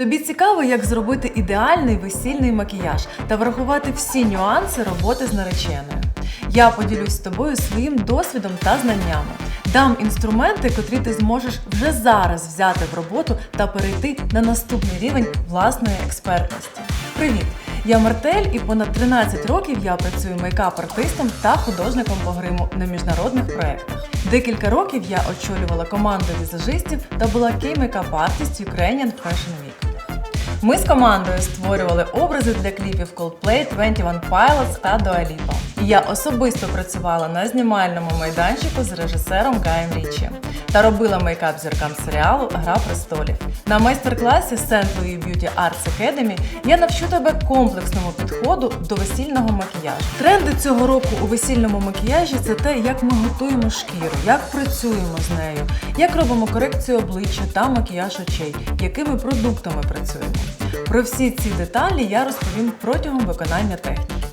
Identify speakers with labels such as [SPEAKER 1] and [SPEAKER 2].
[SPEAKER 1] Тобі цікаво, як зробити ідеальний весільний макіяж та врахувати всі нюанси роботи з нареченою. Я поділюсь з тобою своїм досвідом та знаннями. Дам інструменти, котрі ти зможеш вже зараз взяти в роботу та перейти на наступний рівень власної експертності. Привіт! Я Мартель і понад 13 років я працюю мейкап-артистом та художником по гриму на міжнародних проєктах. Декілька років я очолювала команду візажистів та була кей-мейкап артист Ukrainian Fashion Week. Ми з командою створювали образи для кліпів Coldplay, 21 Pilots та Dua Lipa. Я особисто працювала на знімальному майданчику з режисером Гаєм Річі та робила мейкап зіркам серіалу Гра престолів. На майстер-класі St. Louis Beauty Arts Academy я навчу тебе комплексному підходу до весільного макіяжу. Тренди цього року у весільному макіяжі це те, як ми готуємо шкіру, як працюємо з нею, як робимо корекцію обличчя та макіяж очей, якими продуктами працюємо. Про всі ці деталі я розповім протягом виконання техніки.